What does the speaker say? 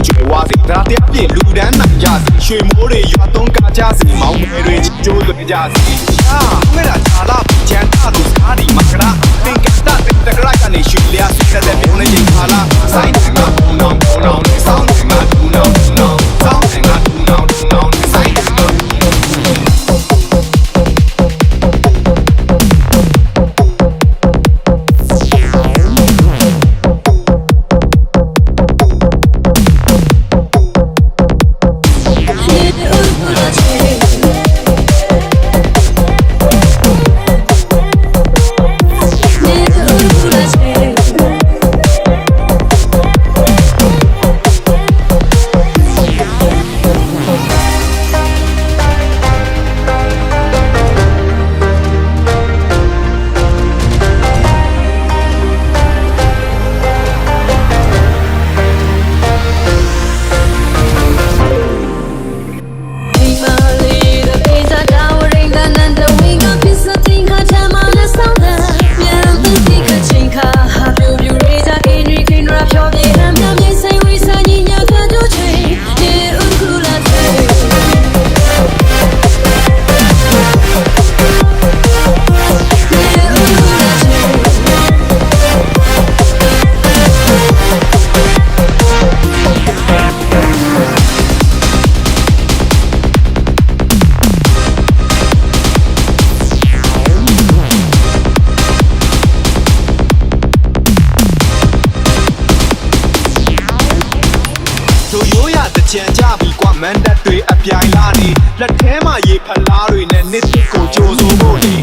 မျိုးကျွယ်ဝစေဒါတရားပြင်လူဒန်းနိုင်ကြစေရွှေမိုးတွေရွာသွန်းကားကြစေမောင်ငယ်တွေချိုးသွဲကြစေဟာငွေလာချာလာချန်တာတို့စားဒီမကရာ တကြံကြပြီกว่าမန်တက်တွေအပြိုင်လာနေလက်ထဲမှာရေဖလားတွေနဲ့နစ်စ်ကိုကြိုးစိုးဖို့နေ